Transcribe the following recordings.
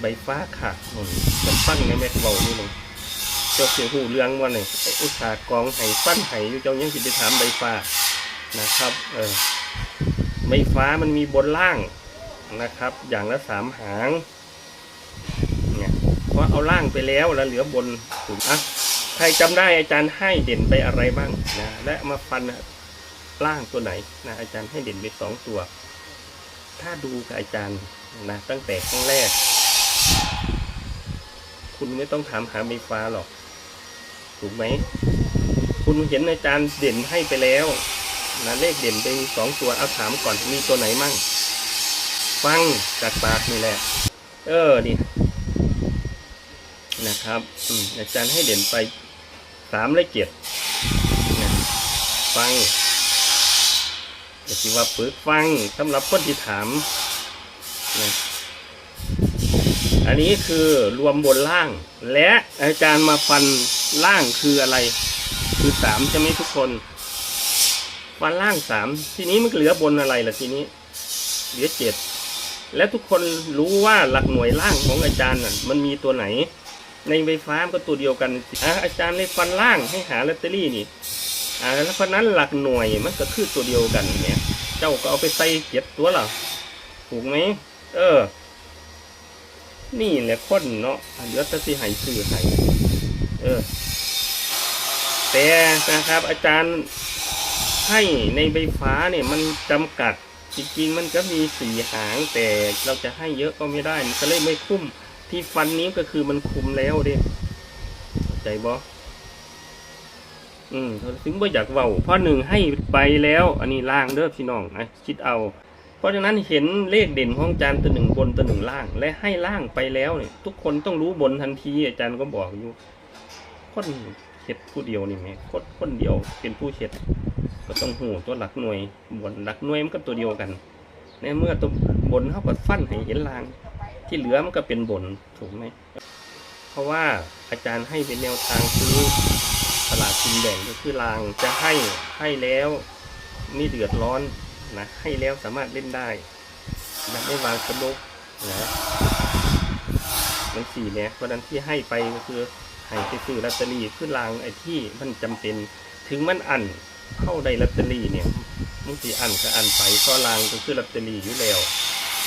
ใบฟ้าขาดอืมจะฟันในแม็กเบานี่ลงเจ้าเสียหูเรื่องว่านี่ไอ้อุตสาห์กองไห้ฟันไห้อยู่เจ้ายังสิไปถามใบฟ้านะครับ เออใบฟ้ามันมีบนล่างนะครับ อย่างละสามหางเนี่ยเพราะเอาล่างไปแล้วแล้วเหลือบนถูกอะใครจำได้อาจารย์ให้เด่นไปอะไรบ้างนะและมาฟันล่างตัวไหนนะอาจารย์ให้เด่นไปสองตัว ถ้าดูกับอาจารย์นะตั้งแต่ครั้งแรก คุณไม่ต้องถามหาไฟฟ้าหรอก ถูกไหม คุณเห็นอาจารย์เด่นให้ไปแล้วนะเลขเด่นไปสองตัวเอาถามก่อนมีตัวไหนมั่ง ฟังจากปากนี่แหละ เออนี่นะครับอาจารย์ให้เด่นไปสามและเจ็ดนะฟังอย่าคิดว่าปึกฟังสำหรับคนที่ถามนะ อันนี้คือรวมบนล่าง และอาจารย์มาฟันล่างคืออะไร คือสามใช่ไหมทุกคน ฟันล่างสามทีนี้มันเหลือบนอะไรล่ะทีนี้ เหลือเจ็ดและทุกคนรู้ว่าหลักหน่วยล่างของอาจารย์น่ะมันมีตัวไหน ในไฟฟ้ามก็ตัวเดียวกันอะอาจารย์เลยฟันล่างให้หาลอตเตอรี่นี่อ่าแล้วเพราะนั้นหลักหน่วยมันก็คือตัวเดียวกันเนี่ย เจ้าก็เอาไปใส่เจ็ดตัวหรอถูกไหมเออ นี่แหละคนเนาะยวจะสิให้ซื้อให้เออ แต่นะครับ อาจารย์ให้ในใบฟ้าเนี่ยมันจำกัดจริงๆมันก็มีสีหาง แต่เราจะให้เยอะก็ไม่ได้ มันก็เลยไม่คุ้มที่ฟันนี้ก็คือมันคุมแล้วเด้ใจบ่อืมถึงบ่อยากเว้าเพราะหนึ่งให้ไปแล้ว อันนี้ล่างเด้อพี่น้องนะคิดเอา เพราะฉะนั้นเห็นเลขเด่นของอาจารย์ตัวหนึ่งบนตัวหนึ่งล่าง และให้ล่างไปแล้วเนี่ย ทุกคนต้องรู้บนทันที อาจารย์ก็บอกอยู่คนเช็ดผู้เดียวนี่แหมคนคนเดียวเป็นผู้เช็ดก็ต้องหูตัวหลักหน่วยบนหลักหน่วยมันก็ตัวเดียวกันในเมื่อตัวบนเขาก็ฟันให้เห็นล่าง ที่เหลือมันก็เป็นบนถูกไหมเพราะว่าอาจารย์ให้เป็นแนวทางซื้อตลาดกินแบ่งก็คือรางจะให้ให้แล้วไม่เดือดร้อน นะให้แล้วสามารถเล่นได้นะไม่วางสนุกนะมันสี่เนี่ยเพราะนั้นที่ให้ไปก็คือให้ไปซื้อลอตเตอรี่คือรางไอ้ที่มันจำเป็นถึงมันอันเข้าได้ลอตเตอรี่เนี่ยมันสีอันก็อันไปก็รางก็คือลอตเตอรี่อยู่แล้ว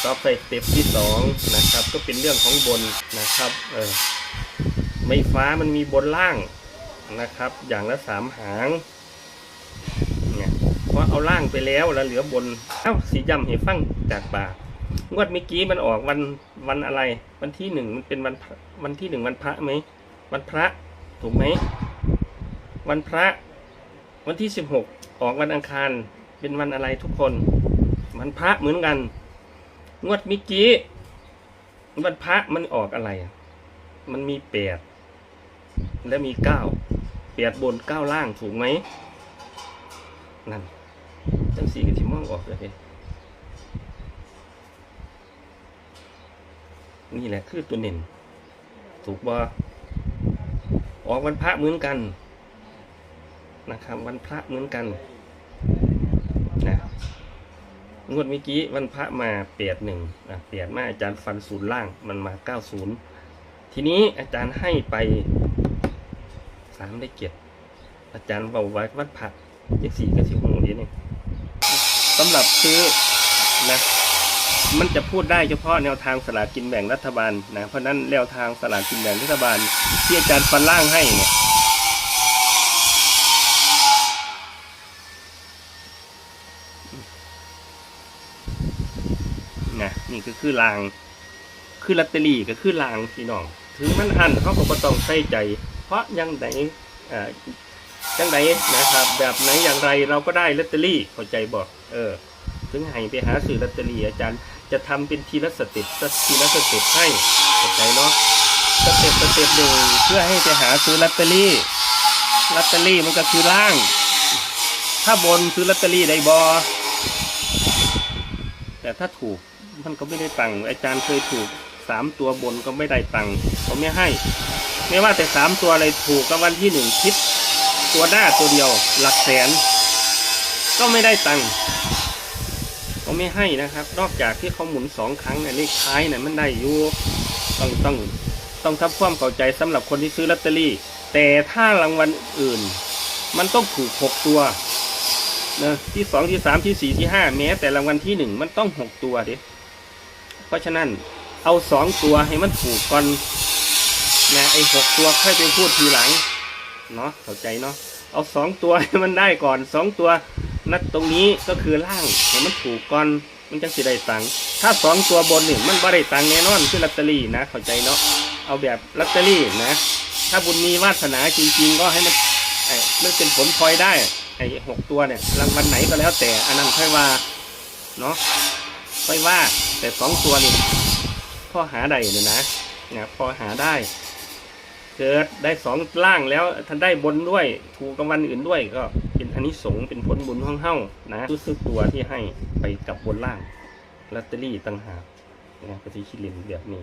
ต่อไปสเต็ปที่สองนะครับ ก็เป็นเรื่องของบนนะครับเออไม่ฟ้ามันมีบนล่างนะครับ อย่างละสามหาง เอาล่างไปแล้วแล้วเหลือบน เอ้าสีจำให้ฟังจากปากงวดเมื่อกี้มันออกวันวันอะไร วันที่หนึ่งมันเป็นวันวันที่หนึ่งวันพระไหมวันพระถูกไหมวันพระ วันที่สิบหกออกวันอังคารเป็นวันอะไรทุกคนวันพระเหมือนกัน งวดเมื่อกี้วันพระมันออกอะไร มันมีแปดและมีเก้าเปียดบนเก้าล่างถูกไหมนั่น จังสีกับทิมองออกเลยนี่แหละคือตัวเน่น ถูกบ่ออกวันพระเหมือนกันนะครับวันพระเหมือนกันนะงวดเมื่อกี้วันพระมาเปียดหนึ่งอะเปียดมาอาจารย์ฟันศูนย์ล่างมันมาเก้าศูนย์ทีนี้อาจารย์ให้ไปสามได้เจ็ดอาจารย์เบาไว้วัดผักเลขสี่กับสี่หกนี้นี่ สำหรับซื้อนะมันจะพูดได้เฉพาะแนวทางสลากกินแบ่งรัฐบาลนะเพราะนั้นแนวทางสลากกินแบ่งรัฐบาลที่อาจารย์ฟันล่างให้เนี่ยนะนี่ก็คือราง คือลอตเตอรี่ก็คือรางพี่น้อง ถึงมันอันเขาก็บ่ต้องใส่ใจ เพราะยังไห นอ่ายังไหนนะครับ แบบไหนอย่างไรเราก็ได้ลอตเตอรี่เข้าใจบอกเออ ถึงให้ไปหาซื้อลอตเตอรี่อาจารย์จะทำเป็นทีละสเต็ปทีละสเต็ปให้เข้าใจเนาะสเต็ปสเต็ปหนึ่งเพื่อให้ไปหาซื้อลอตเตอรี่ลอตเตอรี่มันก็คือล่าง ถ้าบนซื้อลอตเตอรี่ได้บอแต่ถ้าถูกมันก็ไม่ได้ตังค์อาจารย์เคยถูกสามตัวบนก็ไม่ได้ตังค์เขาไม่ให้ ไม่ว่าแต่สามตัวอะไรถูกกับวันที่หนึ่งคิด ตัวหน้าตัวเดียว หลักแสน ก็ไม่ได้ตังค์เขาไม่ให้นะครับ นอกจากที่เขาหมุนสองครั้งเนี่ยเลขท้ายเนี่ยมันได้อยู่ต้องต้องต้องทำความเข้าใจสำหรับคนที่ซื้อลอตเตอรี่ แต่ถ้ารางวัลอื่น มันต้องถูกหกตัวนะที่สองที่สามที่สี่ที่ห้าแม้ แต่รางวัลที่หนึ่งมันต้องหกตัวเดิเพราะฉะนั้นเอาสองตัวให้มันถูกก่อนนะไอ้หกตัวค่อยไปพูดทีหลัง เนาะเข้าใจเนาะเอาสองตัวให้มันได้ก่อนสองตัวนัดตรงนี้ก็คือล่างให้มันถูกก่อนมันจะสิได้ตังค์ถ้าสองตัวบนนี่มันบ่ได้ตังค์แน่นอนคือลอตเตอรี่นะ เข้าใจเนาะเอาแบบลอตเตอรี่นะ ถ้าบุญมีวาสนาจริงๆ ก็ให้มันไอ้มันเป็นผลพลอยได้ไอ้หกตัวเนี่ยรางวัลไหนก็แล้วแต่อันนั้นค่อยว่าเนาะค่อยว่าแต่สองตัวนี่พ่อหาได้เนี่ยนะเนะพอหาได้ เกิดได้สองล่างแล้วท่านได้บนด้วยถูกรางวัลอื่นด้วยก็เป็นอันนี้สงเป็นผลบุญของเฮ้านะรู้สึกตัวที่ให้ไปกับบนล่างลอตเตอรี่ต่างหากนะปฏิชิลินแบบนี้